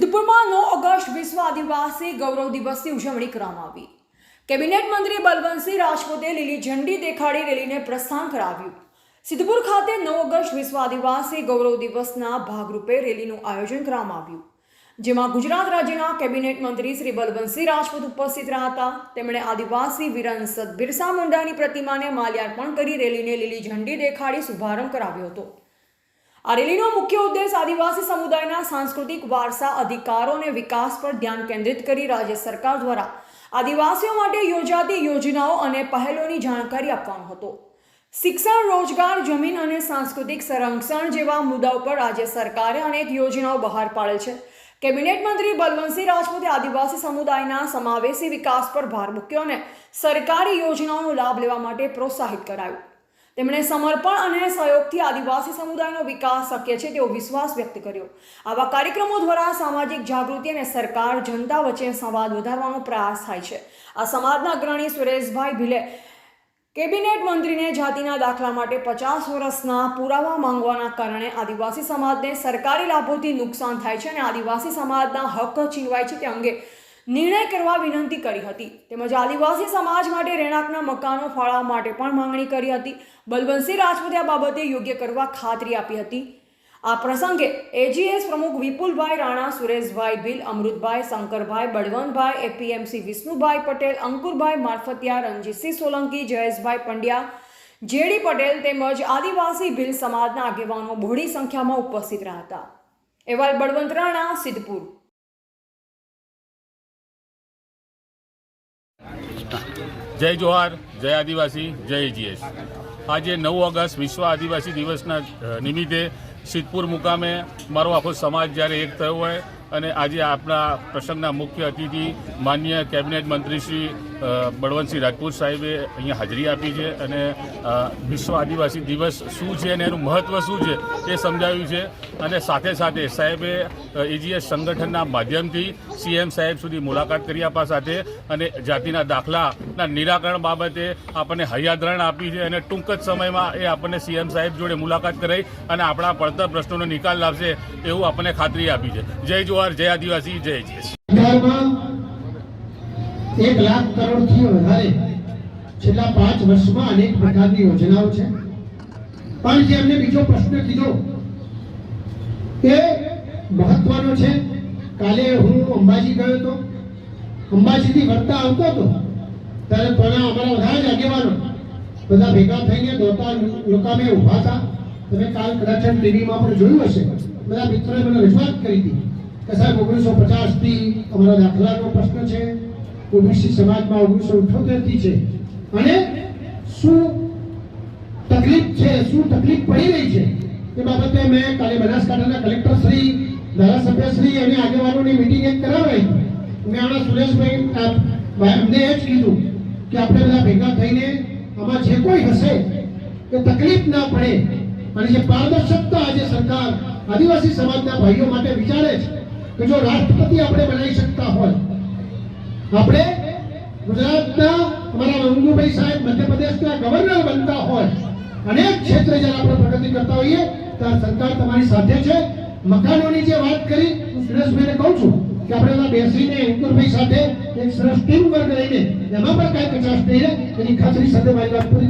સિદ્ધપુરમાં નવ ઓગસ્ટ વિશ્વ આદિવાસી ગૌરવ દિવસની ઉજવણી કરવામાં આવી. કેબિનેટ મંત્રી બલવંતસિંહ રાજપૂતે લીલી ઝંડી દેખાડી રેલીને પ્રસ્થાન કરાવ્યું. સિદ્ધપુર ખાતે નવ ઓગસ્ટ વિશ્વ આદિવાસી ગૌરવ દિવસના ભાગરૂપે રેલીનું આયોજન કરવામાં આવ્યું. જેમાં ગુજરાત રાજ્યના કેબિનેટ મંત્રી શ્રી બલવંતસિંહ રાજપૂત ઉપસ્થિત રહ્યા હતા. તેમણે આદિવાસી વિરાંસત બિરસા મુંડાની પ્રતિમાને માલ્યાર્પણ કરી રેલીને લીલી ઝંડી દેખાડી શુભારંભ કરાવ્યો હતો. આ રેલીનો મુખ્ય ઉદ્દેશ આદિવાસી સમુદાયના સાંસ્કૃતિક વારસા, અધિકારો અને વિકાસ પર ધ્યાન કેન્દ્રિત કરી રાજ્ય સરકાર દ્વારા આદિવાસીઓ માટે યોજાતી યોજનાઓ અને પહેલોની જાણકારી આપવાનો હતો. શિક્ષણ, રોજગાર, જમીન અને સાંસ્કૃતિક સંરક્ષણ જેવા મુદ્દાઓ પર રાજ્ય સરકારે અનેક યોજનાઓ બહાર પાડેલ છે. કેબિનેટ મંત્રી બલવંતસિંહ રાજપૂતે આદિવાસી સમુદાયના સમાવેશી વિકાસ પર ભાર મૂક્યો અને સરકારી યોજનાઓનો લાભ લેવા માટે પ્રોત્સાહિત કરાયું. તેમણે સમર્પણ અને સહયોગથી આદિવાસી સમુદાયનો વિકાસ શક્ય છે તેવો વિશ્વાસ વ્યક્ત કર્યો. આવા કાર્યક્રમો દ્વારા સામાજિક જાગૃતિ અને સરકાર જનતા વચ્ચે સંવાદ વધારવાનો પ્રયાસ થાય છે. આ સમાજના અગ્રણી સુરેશભાઈ ભીલે કેબિનેટ મંત્રીને જાતિના દાખલા માટે પચાસ વર્ષના પુરાવા માંગવાના કારણે આદિવાસી સમાજને સરકારી લાભોથી નુકસાન થાય છે અને આદિવાસી સમાજના હક છીનવાય છે તે અંગે નિર્ણય કરવા વિનંતી કરી હતી. તેમજ આદિવાસી સમાજ માટે રહેણાંકના મકાનો ફાળવવા માટે પણ માંગણી કરી હતી. બલવંતસિંહ રાજપૂતે આ બાબતે યોગ્ય કરવા ખાતરી આપી હતી. આ પ્રસંગે એજીએસ પ્રમુખ વિપુલભાઈ રાણા, સુરેશભાઈ બિલ અમૃતભાઈ શંકરભાઈ, બળવંતભાઈ એપીએમસી વિષ્ણુભાઈ પટેલ, અંકુરભાઈ મારફતિયા, રણજીતસિંહ સોલંકી, જયેશભાઈ પંડ્યા જેડી પટેલ તેમજ આદિવાસી ભીલ સમાજના આગેવાનો બહોળી સંખ્યામાં ઉપસ્થિત રહ્યા હતા. એવા બળવંત રાણા, સિદ્ધપુર. જય જોહાર, જય આદિવાસી, જય જીએસ આજે નવ ઓગસ્ટ વિશ્વ આદિવાસી દિવસના નિમિત્તે સિદ્ધપુર મુકામે મારો આખો સમાજ જ્યારે એક થયો હોય અને આજે આપણા પ્રસંગના મુખ્ય અતિથિ માન્ય કેબિનેટ મંત્રી શ્રી બળવંતસિંહ રાજપૂત સાહેબે અહીંયા હાજરી આપી છે અને વિશ્વ આદિવાસી દિવસ શું છે અને એનું મહત્ત્વ શું છે એ સમજાવ્યું છે. અને સાથે સાથે સાહેબે એજીએસ સંગઠનના માધ્યમથી સીએમ સાહેબ સુધી મુલાકાત કરી આપવા સાથે અને જાતિના દાખલાના નિરાકરણ બાબતે આપણને હૈયાદરણ આપી છે અને ટૂંક જ સમયમાં એ આપણને સીએમ સાહેબ જોડે મુલાકાત કરાઈ અને આપણા પડતર પ્રશ્નોનો નિકાલ લાવશે એવું આપણને ખાતરી આપી છે. જય જોહાર જય આદિવાસી, જય જય એક લાખ કરોડથી વધારે છેલ્લા પાંચ વર્ષમાં અનેક પ્રકારની યોજનાઓ છે. પણ જે અમને બીજો પ્રશ્ન કીધો એ મહત્વનો છે, કાલે હું અંબાજી ગયો હતો. અંબાજીથી વળતા આવતો હતો, ત્યારે ઘણા અમારા બધા જ આગેવાનો બધા ભેગા થઈને દોતા લોકામે ઊભા હતા. તમે કાલ કદાચ ટીવીમાં પણ જોયું હશે. બધા મિત્રોએ મને રજૂઆત કરી હતી. કે સાહેબ ઓગણીસો પચાસથી અમારા દાખલાનો પ્રશ્ન છે. ઓબીસી સમાજમાં ઓગણીસો અઠ્યોતેરથી છે. અને શું તકલીફ છે, શું તકલીફ પડી રહી છે? એ બાબતે મેં કાલે બનાસકાંઠાના કલેક્ટર શ્રી ધારાસભ્ય શ્રી અને આગેવાનોની મિટિંગ એક કરાવાઈ. મેં આના સુરેશભાઈ અમને એ જ કીધું કે આપણે બધા ભેગા થઈને આમાં જે કોઈ હશે એ તકલીફ ના પડે. અને જે પારદર્શકતા આજે સરકાર આદિવાસી સમાજના ભાઈઓ માટે વિચારે છે કે જો રાષ્ટ્રપતિ આપણે બનાવી શકતા હોય, આપણે ગુજરાતના અમારા મંગુભાઈ સાહેબ મધ્યપ્રદેશના ગવર્નર બનતા હોય અનેક ક્ષેત્રે જ્યારે આપણે પ્રગતિ કરતા હોઈએ, ત્યારે સરકાર તમારી સાથે છે. મકાનોની જે વાત કરી, હું સુરેશભાઈને કહું છું કે આપણે એમાં બેસીને અંકુરભાઈ સાથે એક સરસ ટીમ વર્ક લઈને એમાં પણ કાંઈ કચાશ નહીં એની ખાતરી સાથે મારી વાત પૂરી